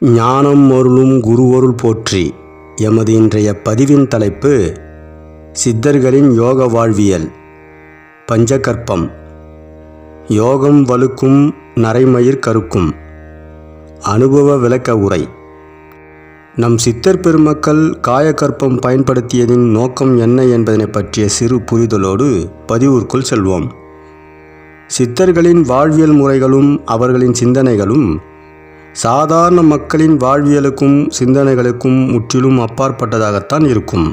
ஞானம் அருளும் குருவருள் போற்றி. எமது இன்றைய பதிவின் தலைப்பு சித்தர்களின் யோக வாழ்வியல். பஞ்சகற்பம். யோகம் வலுக்கும் நரைமயிர் கருக்கும். அனுபவ விளக்க உரை. நம் சித்தர் பெருமக்கள் காயக்கற்பம் பயன்படுத்தியதின் நோக்கம் என்ன என்பதனை பற்றிய சிறு புரிதலோடு பதிவிற்குள் செல்வோம். சித்தர்களின் வாழ்வியல் முறைகளும் அவர்களின் சிந்தனைகளும் சாதாரண மக்களின் வாழ்வியலுக்கும் சிந்தனைகளுக்கும் முற்றிலும் அப்பாற்பட்டதாகத்தான் இருக்கும்.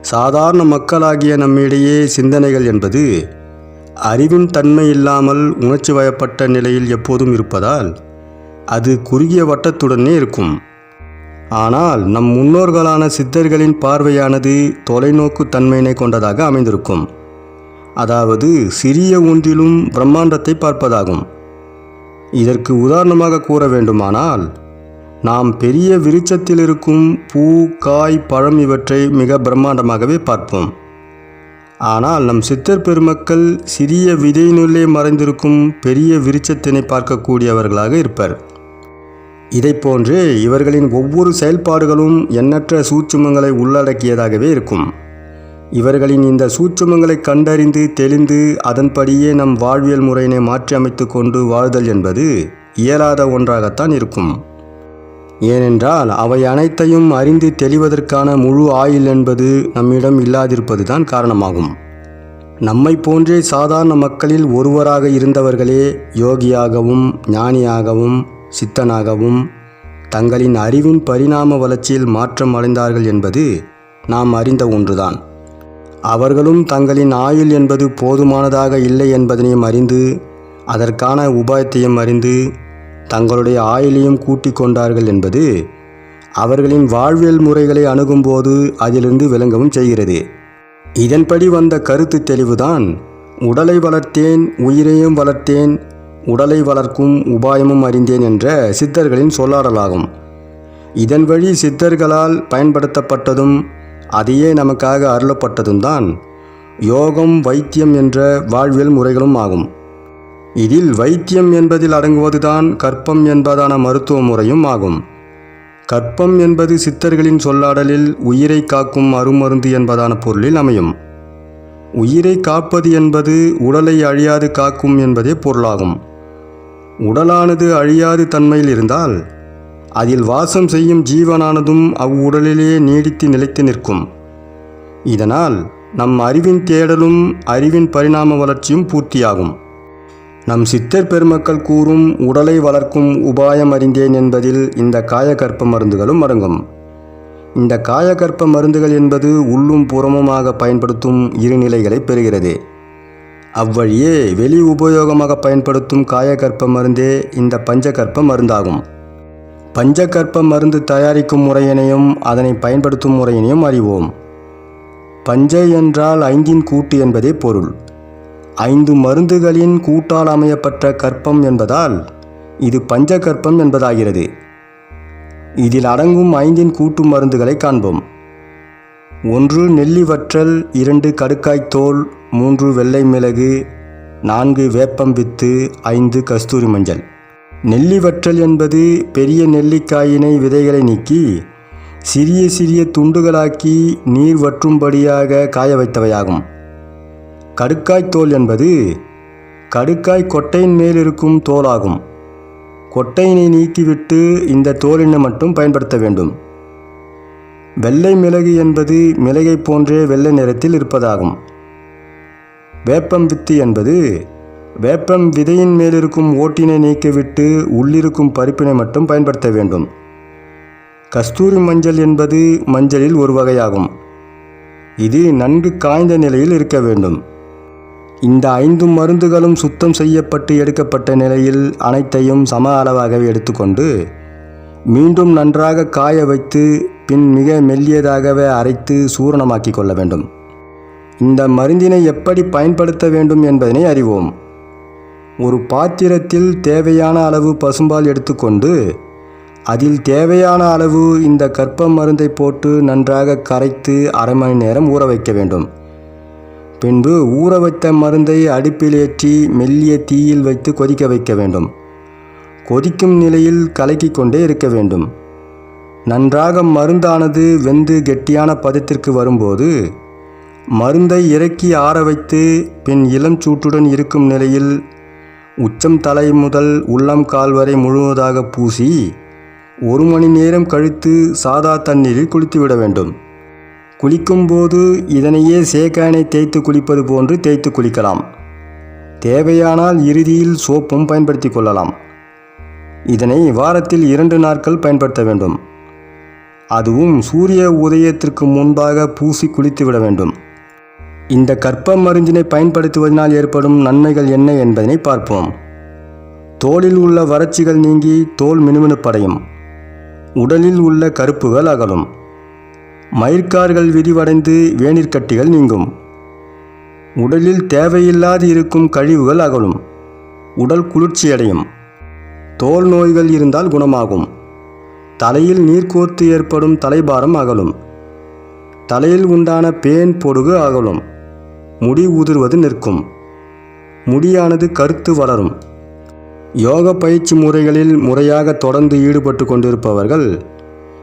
சாதாரண மக்களாகிய நம்மிடையே சிந்தனைகள் என்பது அறிவின் தன்மை இல்லாமல் உணர்ச்சி வயப்பட்ட நிலையில் எப்போதும் இருப்பதால் அது குறுகிய வட்டத்துடனே இருக்கும். ஆனால் நம் முன்னோர்களான சித்தர்களின் பார்வையானது தொலைநோக்கு தன்மையினை கொண்டதாக அமைந்திருக்கும். அதாவது சிறிய ஒன்றிலும் பிரம்மாண்டத்தை பார்ப்பதாகும். இதற்கு உதாரணமாக கூற வேண்டுமானால் நாம் பெரிய விருட்சத்தில் இருக்கும் பூ காய் பழம் இவற்றை மிக பிரம்மாண்டமாகவே பார்ப்போம். ஆனால் நம் சித்தர் பெருமக்கள் சிறிய விதையினுள்ளே மறைந்திருக்கும் பெரிய விருட்சத்தினை பார்க்கக்கூடியவர்களாக இருப்பர். இதைப்போன்றே இவர்களின் ஒவ்வொரு செயல்பாடுகளும் எண்ணற்ற சூட்சுமங்களை உள்ளடக்கியதாகவே இருக்கும். இவர்களின் இந்த சூற்றுமங்களை கண்டறிந்து தெளிந்து அதன்படியே நம் வாழ்வியல் முறையினை மாற்றியமைத்து கொண்டு வாழ்தல் என்பது இயலாத ஒன்றாகத்தான் இருக்கும். ஏனென்றால் அவை அனைத்தையும் அறிந்து தெளிவதற்கான முழு ஆயுள் என்பது நம்மிடம் இல்லாதிருப்பதுதான் காரணமாகும். நம்மை போன்றே சாதாரண மக்களில் ஒருவராக இருந்தவர்களே யோகியாகவும் ஞானியாகவும் சித்தனாகவும் தங்களின் அறிவின் பரிணாம வளர்ச்சியில் மாற்றம் அடைந்தார்கள் என்பது நாம் அறிந்த ஒன்றுதான். அவர்களும் தங்களின் ஆயுள் என்பது போதுமானதாக இல்லை என்பதனையும் அறிந்து அதற்கான உபாயத்தையும் அறிந்து தங்களுடைய ஆயுளையும் கூட்டிக் கொண்டார்கள் என்பது அவர்களின் வாழ்வியல் முறைகளை அணுகும்போது அதிலிருந்து விளங்கவும் செய்கிறது. இதன்படி வந்த கருத்து தெளிவுதான் உடலை வளர்த்தேன் உயிரையும் வளர்த்தேன் உடலை வளர்க்கும் உபாயமும் அறிந்தேன் என்ற சித்தர்களின் சொல்லாடலாகும். இதன் வழி சித்தர்களால் பயன்படுத்தப்பட்டதும் அதையே நமக்காக அருளப்பட்டதும் தான் யோகம் வைத்தியம் என்ற வாழ்வியல் முறைகளும் ஆகும். இதில் வைத்தியம் என்பதில் அடங்குவதுதான் கற்பம் என்பதான மருத்துவ முறையும் ஆகும். கற்பம் என்பது சித்தர்களின் சொல்லாடலில் உயிரை காக்கும் அருமருந்து என்பதான பொருளில் அமையும். உயிரை காப்பது என்பது உடலை அழியாது காக்கும் என்பதே பொருளாகும். உடலானது அழியாது தன்மையில் இருந்தால் அதில் வாசம் செய்யும் ஜீவனானதும் அவ்வுடலிலேயே நீடித்து நிலைத்து நிற்கும். இதனால் நம் அறிவின் தேடலும் அறிவின் பரிணாம வளர்ச்சியும் பூர்த்தியாகும். நம் சித்தர் பெருமக்கள் கூறும் உடலை வளர்க்கும் உபாயம் அறிந்தேன் என்பதில் இந்த காயகற்ப மருந்துகளும் அடங்கும். இந்த காயகற்ப மருந்துகள் என்பது உள்ளும் புறமுமாக பயன்படுத்தும் இருநிலைகளை பெறுகிறது. அவ்வழியே வெளி உபயோகமாக பயன்படுத்தும் காயகற்ப மருந்தே இந்த பஞ்சகற்ப மருந்தாகும். பஞ்சகற்ப மருந்து தயாரிக்கும் முறையினையும் அதனை பயன்படுத்தும் முறையினையும் அறிவோம். பஞ்ச என்றால் ஐந்தின் கூட்டு என்பதே பொருள். ஐந்து மருந்துகளின் கூட்டால் அமையப்பட்ட கற்பம் என்பதால் இது பஞ்சகற்பம் என்பதாகிறது. இதில் அடங்கும் ஐந்தின் கூட்டு மருந்துகளை காண்போம். ஒன்று நெல்லி வற்றல் இரண்டு கடுக்காய் தோல் மூன்று வெள்ளை மிளகு நான்கு வேப்பம் வித்து ஐந்து கஸ்தூரி மஞ்சள். நெல்லி வற்றல் என்பது பெரிய நெல்லிக்காயினை விதைகளை நீக்கி சிறிய சிறிய துண்டுகளாக்கி நீர் வற்றும்படியாக காய வைத்தவையாகும். கடுக்காய் தோல் என்பது கடுக்காய் கொட்டையின் மேல் இருக்கும் தோலாகும். கொட்டையினை நீக்கிவிட்டு இந்த தோலினை மட்டும் பயன்படுத்த வேண்டும். வெள்ளை மிளகு என்பது மிளகை போன்றே வெள்ளை நிறத்தில் இருப்பதாகும். வேப்பம் வித்து என்பது வேப்பம் விதையின் மேலிருக்கும் ஓட்டினை நீக்கிவிட்டு உள்ளிருக்கும் பருப்பினை மட்டும் பயன்படுத்த வேண்டும். கஸ்தூரி மஞ்சள் என்பது மஞ்சளில் ஒரு வகையாகும். இது நன்கு காய்ந்த நிலையில் இருக்க வேண்டும். இந்த ஐந்து மருந்துகளும் சுத்தம் செய்யப்பட்டு எடுக்கப்பட்ட நிலையில் அனைத்தையும் சம அளவாகவே எடுத்துக்கொண்டு மீண்டும் நன்றாக காய வைத்து பின் மிக மெல்லியதாகவே அரைத்து சூரணமாக்கி கொள்ள வேண்டும். இந்த மருந்தினை எப்படி பயன்படுத்த வேண்டும் என்பதனை அறிவோம். ஒரு பாத்திரத்தில் தேவையான அளவு பசும்பால் எடுத்துக்கொண்டு அதில் தேவையான அளவு இந்த கற்ப மருந்தை போட்டு நன்றாக கரைத்து அரை மணி நேரம் ஊற வைக்க வேண்டும். பின்பு ஊற வைத்த மருந்தை அடுப்பில் ஏற்றி மெல்லிய தீயில் வைத்து கொதிக்க வைக்க வேண்டும். கொதிக்கும் நிலையில் கலக்கி கொண்டே இருக்க வேண்டும். நன்றாக மருந்தானது வெந்து கெட்டியான பதத்திற்கு வரும்போது மருந்தை இறக்கி ஆற வைத்து பின் இளம் சூட்டுடன் இருக்கும் நிலையில் உச்சம் தலை முதல் உள்ளம் கால் வரை முழுவதாக பூசி ஒரு மணி நேரம் கழித்து சாதா தண்ணீரில் குளித்துவிட வேண்டும். குளிக்கும்போது இதனையே சேக்கானை தேய்த்து குளிப்பது போன்று தேய்த்து குளிக்கலாம். தேவையானால் இறுதியில் சோப்பும் பயன்படுத்தி கொள்ளலாம். இதனை வாரத்தில் இரண்டு நாட்கள் பயன்படுத்த வேண்டும். அதுவும் சூரிய உதயத்திற்கு முன்பாக பூசி குளித்து விட வேண்டும். இந்த கற்ப மருந்தினை பயன்படுத்துவதனால் ஏற்படும் நன்மைகள் என்ன என்பதனை பார்ப்போம். தோலில் உள்ள வறட்சிகள் நீங்கி தோல் மினுமினுப்படையும் உடலில் உள்ள கருப்புகள் அகலும். மயிர்கார்கள் விரிவடைந்து வேணிற்கட்டிகள் நீங்கும். உடலில் தேவையில்லாது இருக்கும் கழிவுகள் அகலும். உடல் குளிர்ச்சியடையும். தோல் நோய்கள் இருந்தால் குணமாகும். தலையில் நீர்க்கோர்த்து ஏற்படும் தலைபாரம் அகலும். தலையில் உண்டான பேன் பொடுகு அகலும். முடி உதிர்வது நிற்கும். முடியானது கருத்து வளரும். யோக பயிற்சி முறைகளில் முறையாக தொடர்ந்து ஈடுபட்டு கொண்டிருப்பவர்கள்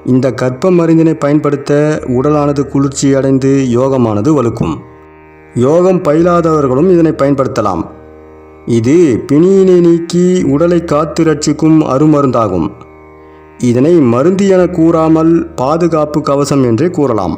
இந்த கற்ப மருந்தினை பயன்படுத்த உடலானது குளிர்ச்சியடைந்து யோகமானது வலுக்கும். யோகம் பயிலாதவர்களும் இதனை பயன்படுத்தலாம். இது பிணியினை நீக்கி உடலை காத்து ரட்சிக்கும் அருமருந்தாகும். இதனை மருந்து என கூறாமல் பாதுகாப்பு கவசம் என்றே கூறலாம்.